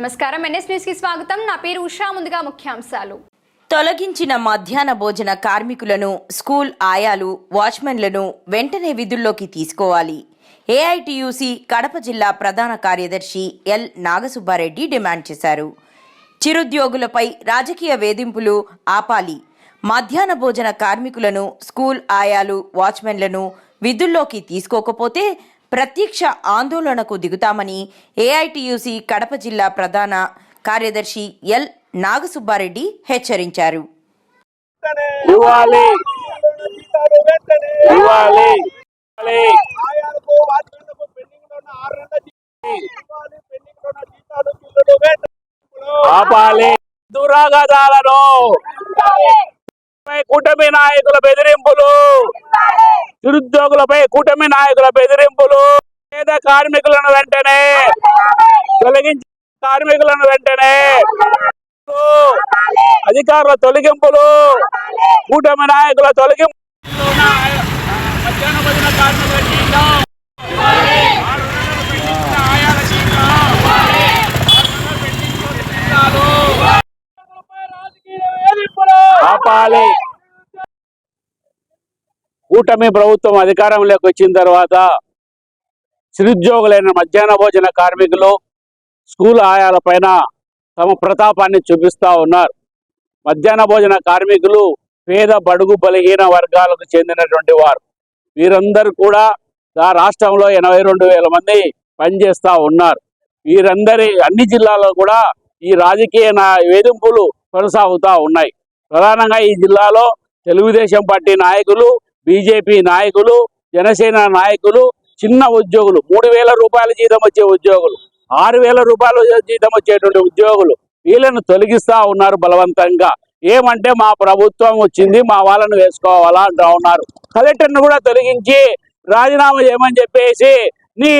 నమస్కారం. ఎన్ఎస్ న్యూస్కి స్వాగతం. నా పేరు ఉషా. ముందుగా ముఖ్యాంశాలు. తొలగించిన మధ్యాహ్న భోజన కార్మికులను స్కూల్ ఆయాలు వాచ్మెన్లను వెంటనే విధుల్లోకి తీసుకోవాలి. ఏఐటియుసి కడప జిల్లా ప్రధాన కార్యదర్శి ఎల్. నాగసుబ్బారెడ్డి డిమాండ్ చేశారు. చిరుద్యోగులపై రాజకీయ వేధింపులు ఆపాలి. మధ్యాహ్న భోజన కార్మికులను స్కూల్ ఆయాలు వాచ్మెన్లను విధుల్లోకి తీసుకోకపోతే ప్రత్యక్ష ఆందోళనకు దిగుతామని ఏఐటియుసి కడప జిల్లా ప్రధాన కార్యదర్శి ఎల్ నాగసుబ్బారెడ్డి హెచ్చరించారు. ఆపాలి. దురాగతాలను కూటమి నాయకుల బెదిరింపులు. నిరుద్యోగులపై కూటమి నాయకుల బెదిరింపులు. పేద కార్మికులను వెంటనే తొలగించి కార్మికులను వెంటనే అధికారుల తొలగింపులు. కూటమి నాయకుల తొలగింపు మధ్యాహ్న భోజన కార్మికుల ఆరు నెలలు పెట్టించిన ఆయాల జీతం ఆరు నెలలు పెట్టించిన జీతాలు ఆపాలి కూటమి ప్రభుత్వం అధికారంలోకి వచ్చిన తర్వాత నిరుద్యోగులైన మధ్యాహ్న భోజన కార్మికులు స్కూల్ ఆయాల పైన తమ ప్రతాపాన్ని చూపిస్తా ఉన్నారు. మధ్యాహ్న భోజన కార్మికులు పేద బడుగు బలహీన వర్గాలకు చెందినటువంటి వారు. వీరందరూ కూడా ఆ రాష్ట్రంలో ఎనభై రెండు వేల మంది పనిచేస్తూ ఉన్నారు. వీరందరి అన్ని జిల్లాల్లో కూడా ఈ రాజకీయ నా- వేధింపులు కొనసాగుతూ ఉన్నాయి. ప్రధానంగా ఈ జిల్లాలో తెలుగుదేశం పార్టీ నాయకులు బీజేపీ నాయకులు జనసేన నాయకులు చిన్న ఉద్యోగులు. మూడు వేల రూపాయల జీతం వచ్చే ఉద్యోగులు. ఆరు వేల రూపాయల జీతం వచ్చేటువంటి ఉద్యోగులు. వీళ్ళను తొలగిస్తా ఉన్నారు బలవంతంగా. ఏమంటే మా ప్రభుత్వం వచ్చింది మా వాళ్ళను వేసుకోవాలా అంటా ఉన్నారు. కలెక్టర్ను కూడా తొలగించి రాజీనామా చేయమని చెప్పేసి నీ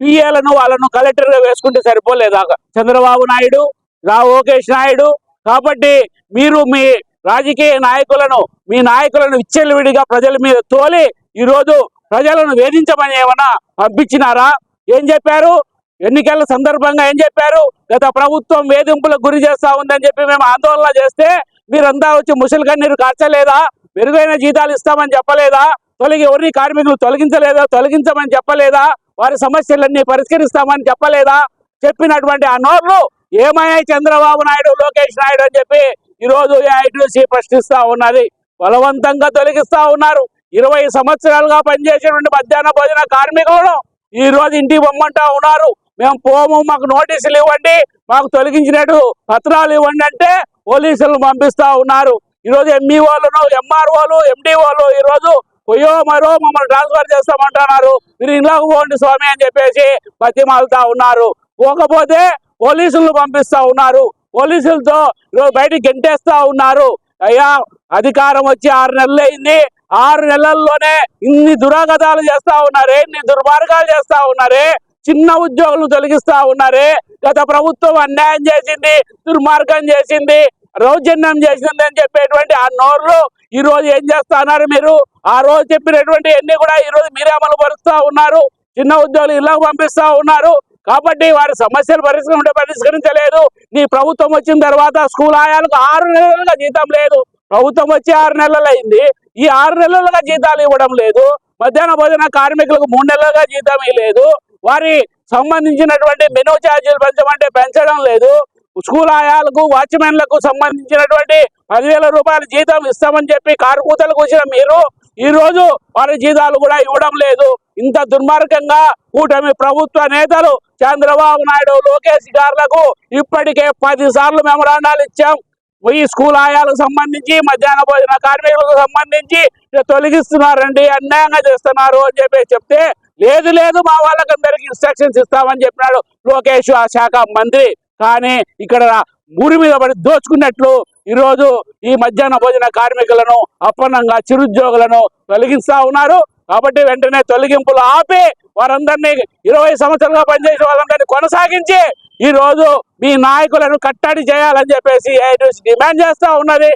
పిఏలను వాళ్ళను కలెక్టర్గా వేసుకుంటే సరిపోలేదా? చంద్రబాబు నాయుడు రా లోకేష్ నాయుడు. కాబట్టి మీరు మీ రాజకీయ నాయకులను మీ నాయకులను విచ్చలవిడిగా ప్రజల మీద తోలి ఈరోజు ప్రజలను వేధించమని ఏమన్నా పంపించినారా? ఏం చెప్పారు? ఎన్నికల సందర్భంగా ఏం చెప్పారు? గత ప్రభుత్వం వేధింపులకు గురి చేస్తా ఉందని చెప్పి మేము ఆందోళన చేస్తే మీరంతా వచ్చి ముసలి కన్నీరు కార్చలేదా? మెరుగైన జీతాలు ఇస్తామని చెప్పలేదా? తొలగి ఎవరిని కార్మికులు తొలగించలేదా? తొలగించమని చెప్పలేదా? వారి సమస్యలన్నీ పరిష్కరిస్తామని చెప్పలేదా? చెప్పినటువంటి ఆ నోట్లు ఏమయ్యాయి చంద్రబాబు నాయుడు లోకేష్ నాయుడు అని చెప్పి ఈరోజు ఏఐటీసీ ప్రశ్నిస్తా ఉన్నది. బలవంతంగా తొలగిస్తా ఉన్నారు. ఇరవై సంవత్సరాలుగా పనిచేసినటువంటి మధ్యాహ్న భోజన కార్మికులను ఈ రోజు ఇంటికి పొమ్మంటా ఉన్నారు. మేము పోము మాకు నోటీసులు ఇవ్వండి మాకు తొలగించినట్టు పత్రాలు ఇవ్వండి అంటే పోలీసులు పంపిస్తా ఉన్నారు. ఈరోజు ఎంఈఓలను ఎంఆర్ఓలు ఎండిఓలు ఈరోజు రోజు పోయో మరో మమ్మల్ని ట్రాన్స్ఫర్ చేస్తామంటున్నారు. మీరు ఇంట్లోకి పోండి స్వామి అని చెప్పేసి బతిమాలుతా ఉన్నారు. పోకపోతే పోలీసులను పంపిస్తా ఉన్నారు. పోలీసులతో ఈరోజు బయటికి గెంటేస్తా ఉన్నారు. అయ్యా అధికారం వచ్చి ఆరు నెలలు అయింది. ఆరు నెలల్లోనే ఇన్ని దురాగతాలు చేస్తా ఉన్నారే ఇన్ని దుర్మార్గాలు చేస్తా ఉన్నారే చిన్న ఉద్యోగులు తొలగిస్తా ఉన్నారే గత ప్రభుత్వం అన్యాయం చేసింది దుర్మార్గం చేసింది రౌజన్యం చేసింది అని చెప్పేటువంటి ఆ నోర్లు ఈ రోజు ఏం చేస్తా ఉన్నారు మీరు? ఆ రోజు చెప్పినటువంటి అన్ని కూడా ఈ రోజు మీరే అమలు పరుస్తా ఉన్నారు. చిన్న ఉద్యోగులు ఇలా పంపిస్తా ఉన్నారు. కాబట్టి వారి సమస్యలు పరిష్కరించ పరిష్కరించలేదు. నీ ప్రభుత్వం వచ్చిన తర్వాత స్కూల్ ఆయాలకు ఆరు నెలలుగా జీతం లేదు. ప్రభుత్వం వచ్చి ఆరు నెలలైంది. అయింది ఈ ఆరు నెలలుగా జీతాలు ఇవ్వడం లేదు. మధ్యాహ్న భోజన కార్మికులకు మూడు నెలలుగా జీతం లేదు వారి సంబంధించినటువంటి మెనూ ఛార్జీలు పెంచమంటే పెంచడం లేదు. స్కూల్ ఆయాలకు వాచ్మెన్లకు సంబంధించినటువంటి పదివేల రూపాయల జీతం ఇస్తామని చెప్పి కారుకూతలకు వచ్చిన మీరు ఈ రోజు వారి జీతాలు కూడా ఇవ్వడం లేదు. ఇంత దుర్మార్గంగా కూటమి ప్రభుత్వ నేతలు చంద్రబాబు నాయుడు లోకేష్ గారులకు ఇప్పటికే పది సార్లు మెమరాండాలు ఇచ్చాం. ఈ స్కూల్ ఆయాలకు సంబంధించి మధ్యాహ్న భోజన కార్మికులకు సంబంధించి తొలగిస్తున్నారండి అన్యాయంగా చేస్తున్నారు అని చెప్పి చెప్తే లేదు లేదు మా వాళ్ళకందరికి ఇన్స్ట్రక్షన్స్ ఇస్తామని చెప్పినాడు లోకేష్ ఆ శాఖ మంత్రి. కానీ ఇక్కడ ఊరి మీద పడి దోచుకున్నట్లు ఈరోజు ఈ మధ్యాహ్న భోజన కార్మికులను అప్పన్నంగా చిరుద్యోగులను తొలగిస్తా ఉన్నారు. కాబట్టి వెంటనే తొలగింపులు ఆపి వారందరినీ ఇరవై సంవత్సరాలుగా పనిచేసిన వాళ్ళందరినీ కొనసాగించి ఈ రోజు మీ నాయకులను కట్టడి చేయాలని చెప్పేసి ఏ డిమాండ్ చేస్తా ఉన్నది.